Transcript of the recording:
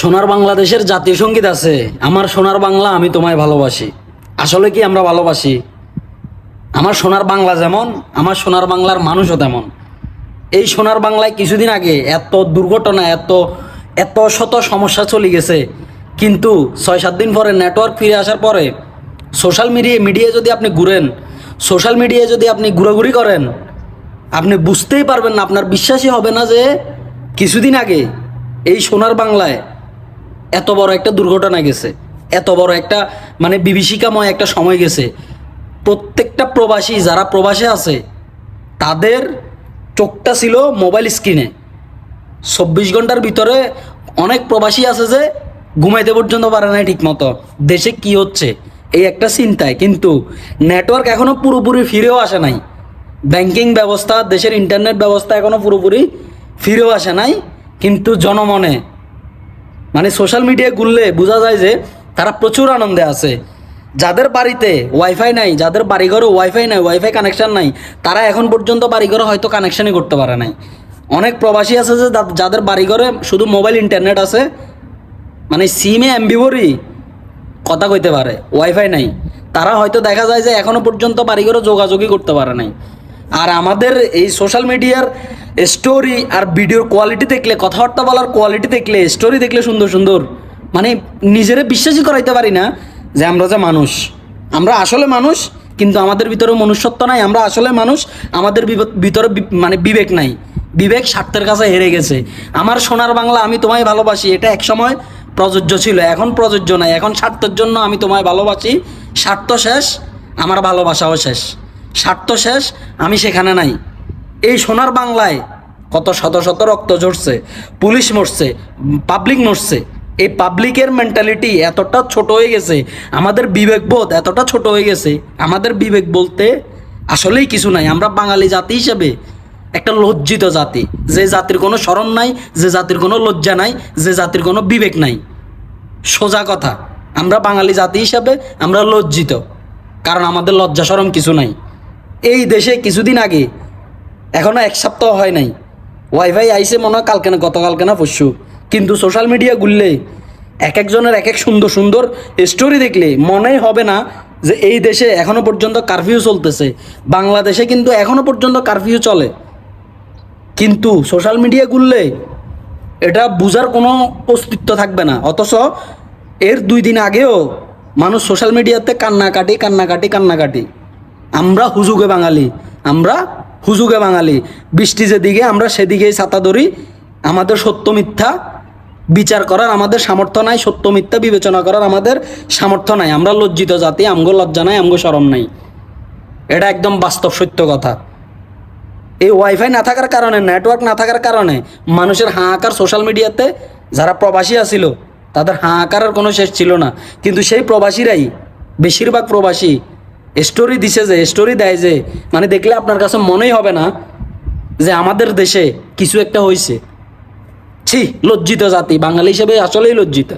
সোনার বাংলাদেশের জাতীয় সংগীত আছে। আমার সোনার বাংলা আমি তোমায় ভালোবাসি। আসলে কি আমরা ভালোবাসি? আমার সোনার বাংলা যেমন, আমার সোনার বাংলার মানুষও তেমন। এই সোনার বাংলায় কিছুদিন আগে এত দুর্ঘটনা, এত এত শত সমস্যা চলে গেছে। কিন্তু ছয় সাত দিন পরে নেটওয়ার্ক ফিরে আসার পরে সোশ্যাল মিডিয়া মিডিয়ায় যদি আপনি ঘুরেন সোশ্যাল মিডিয়ায় যদি আপনি ঘোরাঘুরি করেন, আপনি বুঝতেই পারবেন না, আপনার বিশ্বাসই হবে না যে কিছুদিন আগে এই সোনার বাংলায় এত বড় একটা দুর্ঘটনা গেছে, এত বড় একটা মানে বিভীষিকাময় একটা সময় গেছে। প্রত্যেকটা প্রবাসী যারা প্রবাসে আছে, তাদের চোখটা ছিল মোবাইল স্ক্রিনে। চব্বিশ ঘণ্টার ভিতরে অনেক প্রবাসী আছে যে ঘুমাইতে পর্যন্ত পারে নাই ঠিক মতো দেশে কি হচ্ছে? এই একটা চিন্তায়। কিন্তু নেটওয়ার্ক এখনও পুরোপুরি ফিরেও আসে নাই। ব্যাংকিং ব্যবস্থা, দেশের ইন্টারনেট ব্যবস্থা এখনও পুরোপুরি ফিরেও আসে নাই। কিন্তু জনমনে মানে সোশ্যাল মিডিয়ায় ঘুরলে বোঝা যায় যে তারা প্রচুর আনন্দে আছে। যাদের বাড়িতে ওয়াইফাই নাই, যাদের বাড়িঘরে ওয়াইফাই নাই ওয়াইফাই কানেকশান নাই, তারা এখন পর্যন্ত বাড়িঘরে হয়তো কানেকশানই করতে পারে নাই। অনেক প্রবাসী আছে যে যাদের বাড়িঘরে শুধু মোবাইল ইন্টারনেট আছে মানে সিমে এমবিভরি কথা কইতে পারে ওয়াইফাই নাই। তারা হয়তো দেখা যায় যে এখনও পর্যন্ত বাড়িঘরে যোগাযোগই করতে পারে নাই। আর আমাদের এই সোশ্যাল মিডিয়ার স্টোরি আর ভিডিওর কোয়ালিটি দেখলে, কথাবার্তা বলার কোয়ালিটি দেখলে স্টোরি দেখলে সুন্দর সুন্দর। মানে নিজেরে বিশ্বাসই করাইতে পারি না যে আমরা যে মানুষ। আমরা আসলে মানুষ, কিন্তু আমাদের ভিতরে মনুষ্যত্ব নাই। আমরা আসলে মানুষ, আমাদের ভিতরে মানে বিবেক নাই। বিবেক স্বার্থের কাছে হেরে গেছে। আমার সোনার বাংলা আমি তোমায় ভালোবাসি, এটা এক সময় প্রযোজ্য ছিল। এখন প্রযোজ্য নাই। এখন স্বার্থের জন্য আমি তোমায় ভালোবাসি। স্বার্থ শেষ, আমার ভালোবাসাও শেষ। স্বার্থ শেষ, আমি সেখানে নাই। এই সোনার বাংলায় কত শত শত রক্ত ঝরছে, পুলিশ মরছে পাবলিক মরছে। এই পাবলিকের মেন্টালিটি এতটা ছোট হয়ে গেছে, আমাদের বিবেকবোধ এতটা ছোট হয়ে গেছে, আমাদের বিবেক বলতে আসলেই কিছু নাই। আমরা বাঙালি জাতি হিসেবে একটা লজ্জিত জাতি। যে জাতির কোনো স্মরণ নাই, যে জাতির কোনো লজ্জা নাই, যে জাতির কোনো বিবেক নাই। সোজা কথা, আমরা বাঙালি জাতি হিসাবে আমরা লজ্জিত, কারণ আমাদের লজ্জা সরম কিছু নাই। এই দেশে কিছুদিন আগে, এখনও এক সপ্তাহ হয় নাই। ওয়াইফাই আইসে মনে হয় কালকে না গতকালকে না পরশু। কিন্তু সোশ্যাল মিডিয়া ঘুরলে এক একজনের এক এক সুন্দর সুন্দর স্টোরি দেখলে মনেই হবে না যে এই দেশে এখনও পর্যন্ত কারফিউ চলতেছে। বাংলাদেশে কিন্তু এখনও পর্যন্ত কারফিউ চলে। কিন্তু সোশ্যাল মিডিয়া ঘুরলে এটা বোঝার কোনো অস্তিত্ব থাকবে না। অথচ এর দুই দিন আগেও মানুষ সোশ্যাল মিডিয়াতে কান্নাকাটি কান্নাকাটি কান্নাকাটি। আমরা হুজুগে বাঙালি, আমরা হুজুগে বাঙালি। বৃষ্টি যেদিকে, আমরা সেদিকেই ছাতা ধরি। আমাদের সত্য মিথ্যা বিচার করার আমাদের সামর্থ্য নাই, সত্য মিথ্যা বিবেচনা করার আমাদের সামর্থ্য নাই। আমরা লজ্জিত জাতি, আমগো লজ্জা নাই, আমগো সরম নাই। এটা একদম বাস্তব সত্য কথা। এই ওয়াইফাই না থাকার কারণে নেটওয়ার্ক না থাকার কারণে, মানুষের হাহাকার সোশ্যাল মিডিয়াতে যারা প্রবাসী আছিল, তাদের হাহাকারের কোনো শেষ ছিল না। কিন্তু সেই প্রবাসীরাই, বেশিরভাগ প্রবাসী স্টোরি দিছে যে স্টোরি দেয় যে মানে দেখলে আপনার কাছে মনেই হবে না যে আমাদের দেশে কিছু একটা হয়েছে ছি, লজ্জিত জাতি, বাঙালি হিসেবে আসলেই লজ্জিত।